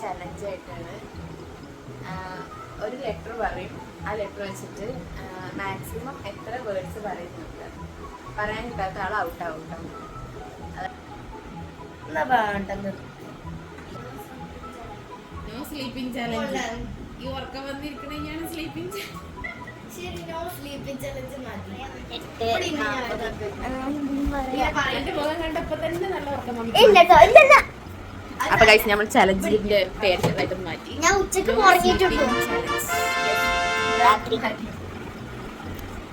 വന്നിട്ടുള്ളത് ഒരു ചലഞ്ച് ആയിട്ടാണ്. ആഹ് ഒരു ലെറ്റർ പറയും. ആ ലെറ്റർ വെച്ചിട്ട് മാക്സിമം എത്ര വേർഡ്സ് പറയുന്നുണ്ട്. പറയാൻ കിട്ടാത്ത ആൾ ഔട്ട് വേണ്ടത് നോ സ്ലീപ്പിംഗ് ചലഞ്ച് ഈ ഉറക്കം വന്നിരിക്കണെങ്കിലാണ് സ്ലീപ്പിംഗ് ശരി നോ സ്ലീപ്പിംഗ് ചലഞ്ച് മതി എന്റെ മുഖം കണ്ടപ്പോ തന്നെ നല്ല ഉറക്കം ഇല്ല. അപ്പൊ കഴിച്ച് നമ്മൾ ചലഞ്ചിന്റെ പേര് ചെറുതായിട്ട് മാറ്റി. ഞാൻ ഉച്ചയ്ക്ക് ഉറങ്ങിയിട്ടുള്ളൂ രാത്രി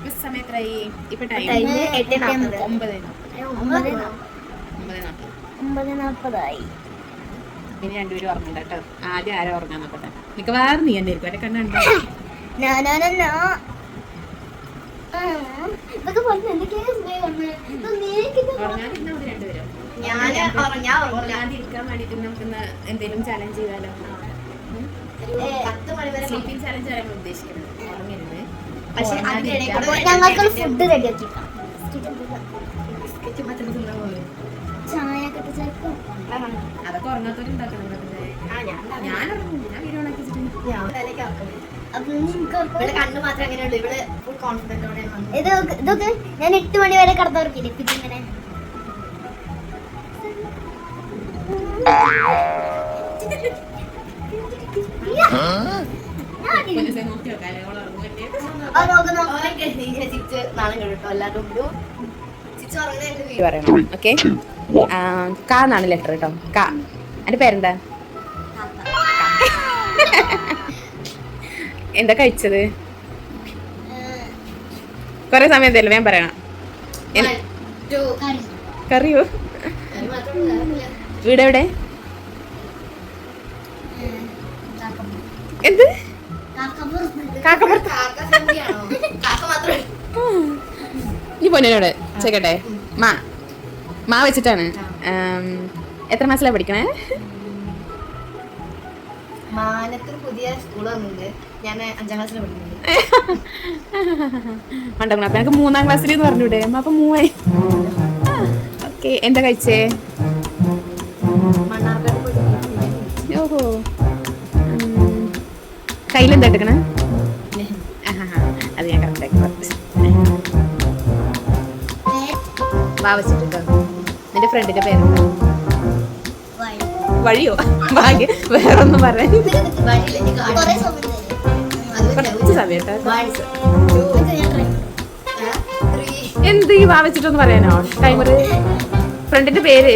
മിസ് സമയം എത്രയായി ഇപ്പൊ ടൈം ടൈം എട്ട് നാൽപ്പത് ഒമ്പത് ഒമ്പത് നാ- ഒമ്പത് നാൽപ്പത് ഒമ്പത് നാൽപ്പതായി ഇനി രണ്ടുപേരും ഉറങ്ങണ്ട കേട്ടോ. ആദ്യം ആരാ ഉറങ്ങാൻ നോക്കട്ടെ? മിക്കവാറും നീ തന്നെ ഇരിക്കും എന്റെ കണ്ണുണ്ടോ ഞാനാനോ ഞാൻ ഉറങ്ങാതിരിക്കാൻ വേണ്ടിട്ട് എന്തെങ്കിലും ചലഞ്ച് ചെയ്താലോ? ഒരു പത്ത് മണി വരെ സ്ലീപ്പിംഗ് ചലഞ്ച് ആണ് നമ്മൾ ഉദ്ദേശിക്കുന്നത് ഉറങ്ങരുത് പക്ഷെ അതിനിടയിൽ കൂടെ ഞങ്ങൾക്ക് ഫുഡ് റെഡിയാക്കി അതൊക്കെ ഞാൻ ഞാൻ വെച്ചിട്ടുണ്ട്. ഇത് ഇതൊക്കെ ഞാൻ എട്ട് മണി വരെ പിന്നെ ഇങ്ങനെ പറയണം ഓക്കെ കാ എന്നാണ് ലെറ്റർ കേട്ടോ കാ. എന്റെ പേരെന്താ? എന്താ കഴിച്ചത്? കൊറേ സമയം തരില്ല ഞാൻ പറയണം. കറിയോ? അത് മാത്രമല്ല വേറൊന്നുമില്ല. വീട് എന്ത്? കാക്കപ്പുറത്ത്. ഈ പൊന്നിനോട് ചേക്കട്ടെ മാ. മാ വെച്ചിട്ടാണ്. എത്ര മാസത്തിലാ പഠിക്കണേ? മാനത്തിൽ പുതിയ സ്കൂൾ വന്നിട്ടുണ്ട്. ഞാൻ അഞ്ചാം ക്ലാസ്സിൽ പഠിക്കുന്നുണ്ട് രണ്ടാം ക്ലാസ് എനിക്ക് മൂന്നാം ക്ലാസ്സിൽ എന്ന് പറഞ്ഞൂടെ. അപ്പൊ മൂവായി. ഓക്കെ. എന്താ കഴിച്ചേ? കയ്യിലെന്താ എടുക്കണേ? അത് ഞാൻ കറക്റ്റാക്കി നിന്റെ ഫ്രണ്ടിന്റെ പേരെന്താ? വഴിയോ? ഭാഗ്യ വേറൊന്നും പറയാൻ എന്ത് ഈ വാ വെച്ചിട്ടൊന്ന് പറയാനോ? ടൈമർ ഫ്രണ്ടിന്റെ പേര്.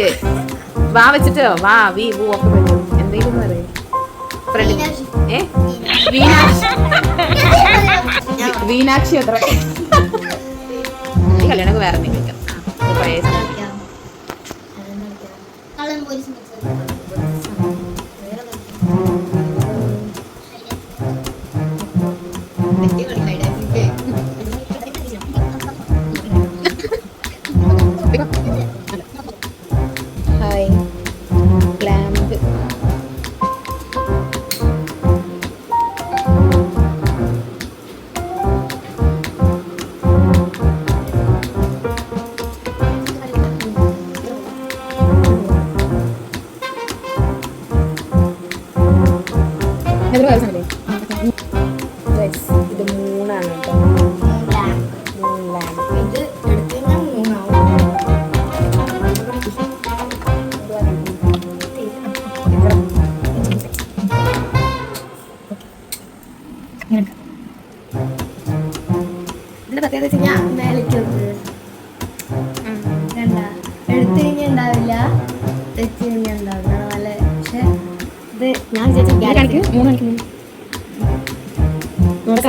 വാ വെച്ചിട്ടോ? വാ വി വൂ ഒക്കെ പറ്റും എന്തെങ്കിലും പറയും മീനാക്ഷി. ഏ? വീനാക്ഷി വീനാക്ഷി അത്ര ഈ കല്യാണമൊക്കെ വേറെ എന്തെങ്കിലും വെക്കാം. കുറേ സമയം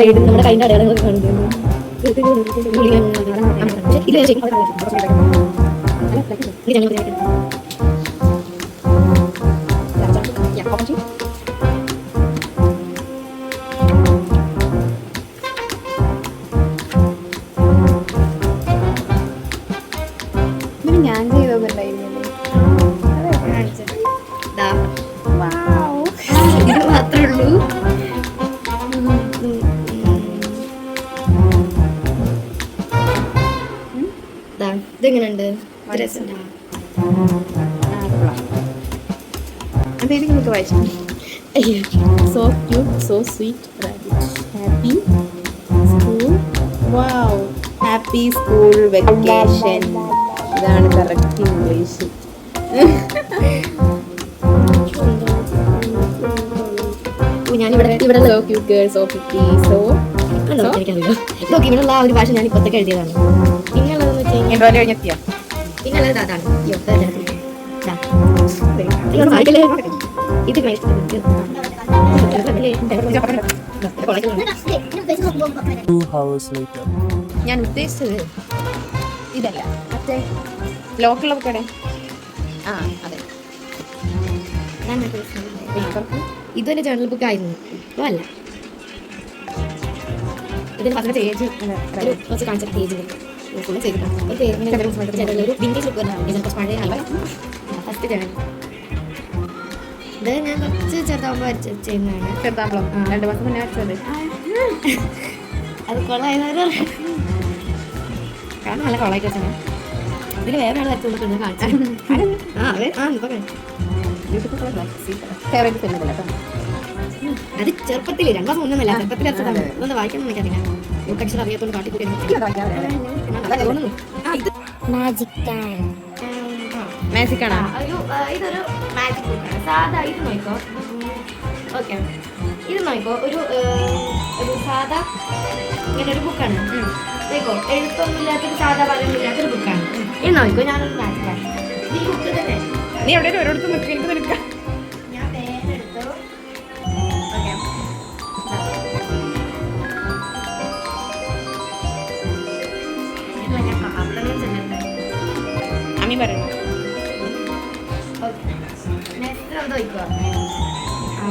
സൈഡ് നമ്മുടെ കൈന്റെ അടയാളങ്ങളൊക്കെ കാണിക്കുന്നു ഞാൻ എഴുതി നിങ്ങൾക്ക് വായിച്ചു so cute so sweet happy school wow happy school vacation ഇതാണ് കറക്റ്റ് ഇംഗ്ലീഷ് ഞാനിവിടെ ഇവിടെ so cute girl so pity so നോക്കി ഇവിടെയുള്ള ആ ഒരു ഭാഷ ഞാൻ ഇപ്പത്തേക്ക് എഴുതിയതാണ്. പിന്നുള്ളതെന്ന് വെച്ച് കഴിഞ്ഞാൽ പിന്നുള്ളത് അതാണ്. ഞാൻ ഉദ്ദേശിച്ചത് ഇതല്ല മറ്റേ ലോക്കൽ കട ആ അതെ. ഇതൊരു ജേർണൽ ബുക്ക് ആയിരുന്നു. ഇപ്പൊ അല്ല. ഇതിന് പതിനെട്ട് പേജ് കുറച്ച് കാണിച്ച പേജ് ഫുള്ള് ചെയ്തിട്ടുണ്ട് ഒരു വിന്റേജ് ലുക്ക് കുറച്ച് പഴയ ഫസ്റ്റ് ജേണി ഇത് ഞാൻ കുറച്ച് ചെറുതാകുമ്പോൾ വരച്ച് ചെയ്യുന്നതാണ്. ചെറുതാമ്പളം രണ്ട് മാസം മുന്നേ വെച്ചത് അത് കൊള്ളായതാരോ കാരണം നല്ല കൊളായി വെച്ചാണ് ഇതിൽ വേറെ ആൾ വരച്ചു കൊടുക്കുന്നു കാണിച്ചു. ആ അതെ ആ ഇപ്പൊ ഫേവറേറ്റ് ഫിലിമില്ല അത് ചെറുപ്പത്തിൽ രണ്ടു മാസം ഒന്നുമല്ല ചെറുപ്പത്തിൽ വെച്ചതാണ് ഇതൊന്ന് വായിക്കണം എനിക്കറിയില്ല. ഊട്ടക്ഷരം അറിയാത്തോണ്ട് കാട്ടിക്കൂടി മാജിക് മാജിക് ആണോ? ഒരു ഇതൊരു മാജിക് ബുക്കാണ് സാധാ ഇത് നോക്കോ ഓക്കെ. ഇത് നോക്കോ ഒരു ഒരു സാധാ ഇങ്ങനെ ഒരു ബുക്കാണ് നോക്കോ എഴുത്തൊന്നും ഇല്ലാത്തൊരു സാധാ പലൊന്നും ഇല്ലാത്തൊരു ബുക്കാണ് ഇത് നോക്കോ ഞാനൊരു മാജിക്കാണ് ഈ ബുക്ക് തന്നെ. നീ എവിടെ ഒരിടത്ത് എനിക്ക് നിൽക്കാം. ഞാൻ പേരെടുത്തു ഓക്കെ. ഞാൻ പ്രാർത്ഥനയും ചെല്ലട്ടെ അമ്മി പറയുന്നു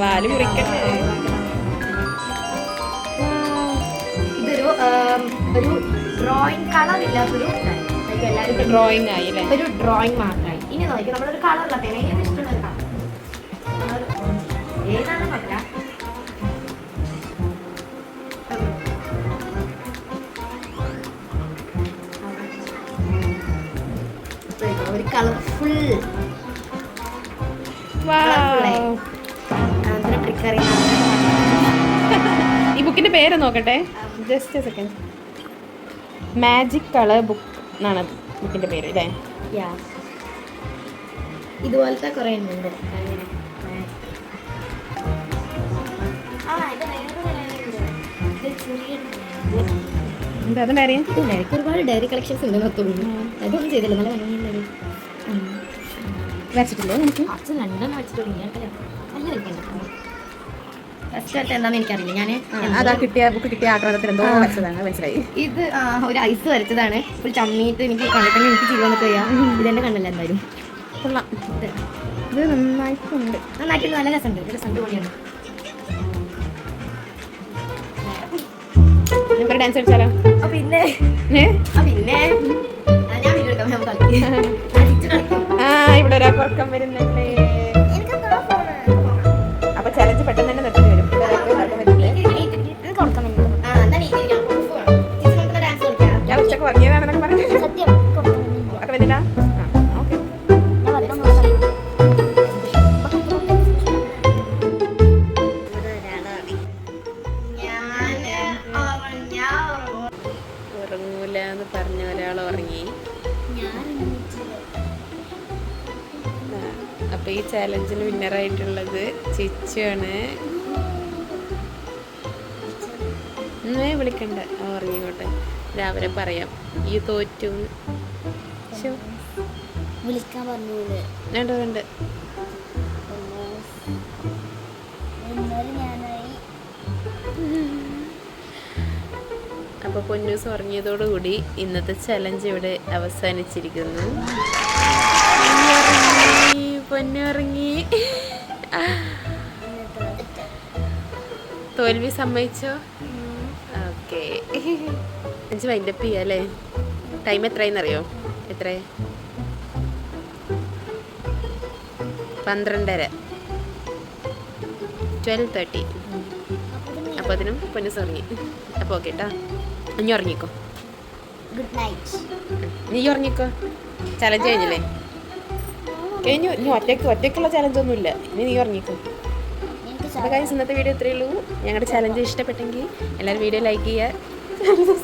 വാൽ മുറിക്കട്ടെ. ഇതൊരു ഒരു ഡ്രോയിങ് കളർ ഇല്ലാത്തൊരു ഡ്രോയിങ് ആയി അല്ലേ? ഒരു ഡ്രോയിങ് മാത്രമായി ഇനി നോക്കി നമ്മളൊരു കളറുള്ള പേന ഏത് ഇഷ്ടമുള്ള കളർ ഏതാണ് നോക്കാം ഒരു കളർഫുൾ ഈ ബുക്കിന്റെ പേര് നോക്കട്ടെ. Just second magic colour book എന്നാണ് ബുക്കിന്റെ പേര് അല്ലേ ഇതുപോലത്തെ കുറേ ഉണ്ട്. ഉണ്ട്. എന്താ ഒരുപാട് ഡയറി കളക്ഷൻസ് ഉണ്ടെന്ന് തോന്നുന്നു. അതൊന്നും ചെയ്തില്ല നല്ല വരച്ചിട്ടില്ലേ എനിക്ക് കുറച്ച് രണ്ടെണ്ണം വെച്ചിട്ട് ഞാൻ നല്ല വലിക്കണ്ട ഫസ്റ്റ് എനിക്കറിയില്ല. ഞാൻ അതാ കിട്ടിയ ബുക്ക് കിട്ടിയ ആഗ്രഹത്തിൽ എന്തോ വരച്ചതാണ് മനസ്സിലായി. ഇത് ഒരു ഐസ് വരച്ചതാണ്. ഫുൾ ചമ്മിയിട്ട് എനിക്ക് കണ്ടിട്ട് എനിക്ക് ചിരി വന്നിട്ട് വയ്യ. ഇതെന്റെ കണ്ണല്ല എന്തായാലും. കൊള്ളാം. ഇത്. ഇത് നന്നായിട്ടുണ്ട്. നന്നായിട്ട് നല്ല രസമുണ്ട്. പൊളിയാണ്. ഡാൻസ് കളിച്ചാലോ? പിന്നെ. പിന്നെ. ഞാൻ വീഡിയോ എടുക്കാം നമുക്ക് കളിക്കാം. ആ, ഇവിടെ ഒരാൾക്കം ഉറക്കം വരുന്നുണ്ട്. ഉറങ്ങൂല എന്ന് പറഞ്ഞ ഒരാൾ ഉറങ്ങി. അപ്പൊ ഈ ചാലഞ്ചിൽ വിന്നറായിട്ടുള്ളത് ചിച്ചുവാണ്. ഇന്നേ വിളിക്കണ്ട ഉറങ്ങിക്കോട്ടെ. രാവിലെ പറയാം. ഈ തോറ്റു. വിളിക്കാൻ പറഞ്ഞു വേണ്ട വേണ്ട. എന്നാലും ഞാനായി. അപ്പോൾ പൊന്നൂസ് ഉറങ്ങിയതോടുകൂടി ഇന്നത്തെ ചലഞ്ച് ഇവിടെ അവസാനിച്ചിരിക്കുന്നു. പൊന്നുറങ്ങി തോൽവി സമ്മതിച്ചോ? ഓക്കെ. അഞ്ച് വൈൻഡപ്പ് ചെയ്യാം അല്ലേ? ടൈം എത്രയെന്നറിയോ എത്ര പന്ത്രണ്ടര. ട്വൽവ് തേർട്ടി അപ്പോൾ അതിനും പൊന്നു ഉറങ്ങി. അപ്പോൾ ഓക്കെ കേട്ടോ ഇനി ഉറങ്ങിക്കോ. ഗുഡ് നൈറ്റ് നീ ഉറങ്ങിക്കോ. ചലഞ്ച് കഴിഞ്ഞില്ലേ? കഴിഞ്ഞു. ഇനി ഒറ്റയ്ക്ക് ഒറ്റയ്ക്കുള്ള ചലഞ്ച് ഒന്നും ഇല്ല ഇനി നീ ഉറങ്ങിക്കോ. അപ്പോൾ കാര്യം ഇന്നത്തെ വീഡിയോ ഇത്രയേ ഉള്ളൂ. ഞങ്ങളുടെ ചലഞ്ച് ഇഷ്ടപ്പെട്ടെങ്കിൽ എല്ലാവരും വീഡിയോ ലൈക്ക് ചെയ്യുക.